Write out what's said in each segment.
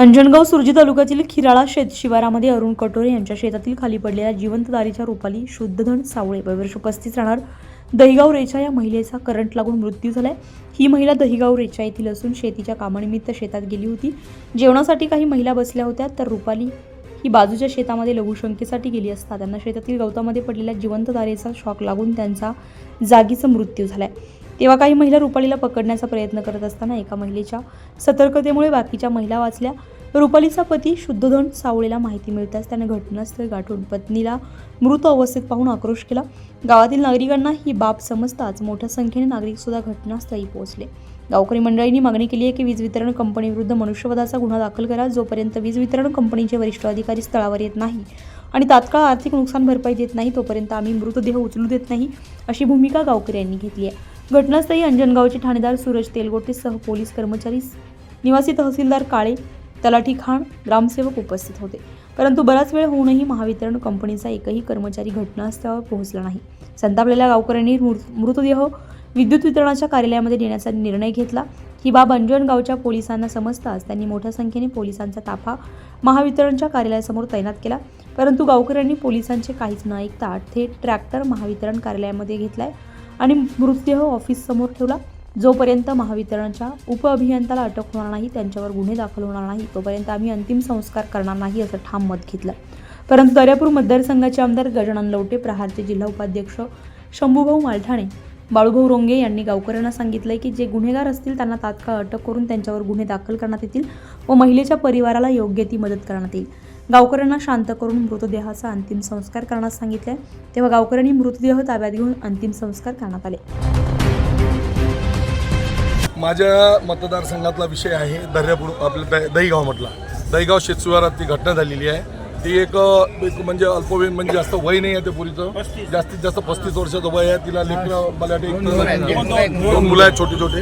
अंजनगाव सुरजी तालुक्यातील खिराळा शेत शिवारामध्ये अरुण कटोरे यांच्या शेतातील खाली पडलेल्या जिवंत दारीच्या रूपाली शुद्धधन सावळे वर्ष पस्तीस राहणार दहिगाव रेचा या महिलेचा करंट लागून मृत्यू झालाय. ही महिला दहिगाव रेचा येथील असून शेतीच्या कामानिमित्त शेतात गेली होती. जेवणासाठी काही महिला बसल्या होत्या तर रुपाली ही बाजूच्या शेतामध्ये लघुशंकेसाठी गेली असता त्यांना शेतातील गवतामध्ये पडलेल्या जिवंत दारेचा शॉक लागून त्यांचा जागीचा मृत्यू झालाय. तेव्हा काही महिला रुपालीला पकडण्याचा प्रयत्न करत असताना एका महिलेच्या सतर्कतेमुळे बाकीच्या महिला वाचल्या. रुपालीचा पती शुद्धधन सावळेला माहिती मिळताच त्याने घटनास्थळ गाठून पत्नीला मृत अवस्थेत पाहून आक्रोश केला. गावातील नागरिकांना ही बाब समजताच मोठ्या संख्येने नागरिक सुद्धा घटनास्थळी पोहोचले. गावकरी मंडळींनी मागणी केली आहे की वीज वितरण कंपनीविरुद्ध मनुष्यवधाचा गुन्हा दाखल करा जोपर्यंत वीज वितरण कंपनीचे वरिष्ठ अधिकारी स्थळावर येत नाही आणि तात्काळ आर्थिक नुकसान भरपाई देत नाही तोपर्यंत आम्ही मृतदेह उचलू देत नाही अशी भूमिका गावकरी यांनी घेतली आहे. घटनास्थळी अंजनगावचे ठाणेदार सूरज तेलगोटेसह पोलीस कर्मचारी निवासी तहसीलदार काळे तलाठी खाण ग्रामसेवक उपस्थित होते. परंतु बराच वेळ होऊनही महावितरण कंपनीचा एकही कर्मचारी घटनास्थळावर पोहोचला नाही. संतापलेल्या गावकऱ्यांनी मृत- मृतदेह विद्युत वितरणाच्या कार्यालयामध्ये नेण्याचा निर्णय घेतला. ही बाब अंजनगावच्या पोलिसांना समजताच त्यांनी मोठ्या संख्येने पोलिसांचा ताफा महावितरणच्या कार्यालयासमोर तैनात केला. परंतु गावकऱ्यांनी पोलिसांचे काहीच न ऐकता थेट ट्रॅक्टर महावितरण कार्यालयामध्ये घेतलाय आणि मृतदेह ऑफिस समोर ठेवला. जोपर्यंत महावितरणच्या उपअभियंत्याला अटक होणार नाही त्यांच्यावर गुन्हे दाखल होणार नाही तोपर्यंत आम्ही अंतिम संस्कार करणार नाही असं ठाम मत घेतलं. परंतु दर्यापूर मतदारसंघाचे आमदार गजानन लवटे प्रहारचे जिल्हा उपाध्यक्ष शंभूभाऊ मालठाणे बाळूभाऊ रोंगे यांनी गावकऱ्यांना सांगितलंय की जे गुन्हेगार असतील त्यांना तात्काळ अटक करून त्यांच्यावर गुन्हे दाखल करण्यात येतील व महिलेच्या परिवाराला योग्य ती मदत करण्यात येईल. गावकऱ्यांना शांत करून मृतदेहाचा अंतिम संस्कार करण्यास सांगितले तेव्हा गावकऱ्यांनी मृतदेह ताब्यात घेऊन अंतिम संस्कार करण्यात आले. माझ्या मतदारसंघातला विषय आहे दर्यापूर आपलं द दहीगाव म्हटला. दहीगाव शेतशिवारात ती घटना झालेली आहे. ती एक म्हणजे अल्पवयीन म्हणजे जास्त वय नाही आहे त्या पुरीचं. जास्तीत जास्त पस्तीस वर्षाचं वय आहे. तिला लेकरं मला दोन मुलं आहेत छोटे छोटे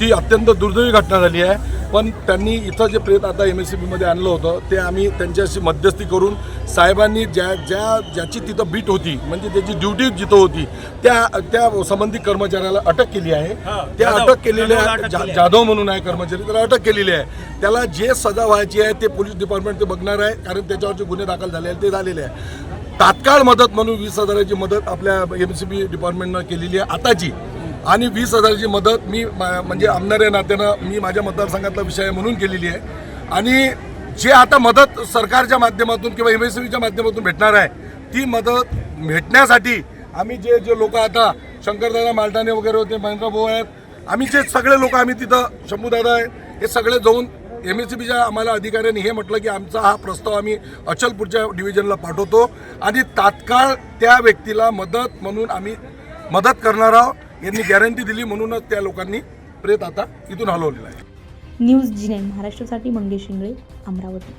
ती अत्यंत दुर्दैवी घटना झाली आहे. पण त्यांनी इथं जे प्रेत आता एम एस सी बीमध्ये आणलं होतं ते आम्ही त्यांच्याशी मध्यस्थी करून साहेबांनी ज्या ज्या ज्याची तिथं बीट होती म्हणजे त्याची ड्युटी जिथं होती त्या त्या संबंधित कर्मचाऱ्याला अटक केली आहे. त्या अटक केलेल्या जाधव म्हणून आहे कर्मचारी त्याला अटक केलेली आहे. त्याला जे सजा व्हायची आहे ते पोलीस डिपार्टमेंट ते बघणार आहे कारण त्याच्यावरचे गुन्हे दाखल झाले आहेत ते झालेले आहे. तात्काळ मदत म्हणून वीस हजाराची मदत आपल्या एम सी बी डिपार्टमेंटनं केलेली आहे. आताची आणि वीस हजाराची मदत मी मा- म्हणजे आमदार या नात्यानं मी माझ्या मतदारसंघातला विषय आहे म्हणून केलेली आहे. आणि जे आता मदत सरकारच्या माध्यमातून किंवा एम एस सी बीच्या माध्यमातून भेटणार आहे ती मदत भेटण्यासाठी आम्ही जे जे लोक आता शंकरदादा मालटाणे वगैरे होते महेंद्र भाऊ आहेत आम्ही जे सगळे लोक आम्ही तिथं शंभूदादा आहेत हे सगळे जाऊन एम एस सी बीच्या आम्हाला अधिकाऱ्यांनी हे म्हटलं की आमचा हा प्रस्ताव आम्ही अचलपूरच्या डिव्हिजनला पाठवतो. आणि तात्काळ त्या व्यक्तीला मदत म्हणून आम्ही मदत करणार आहोत. यांनी गॅरंटी दिली म्हणूनच त्या लोकांनी प्रेत आता इथून हलवलेला आहे. न्यूज जी नाईन महाराष्ट्रासाठी मंगेश शिंगळे अमरावती.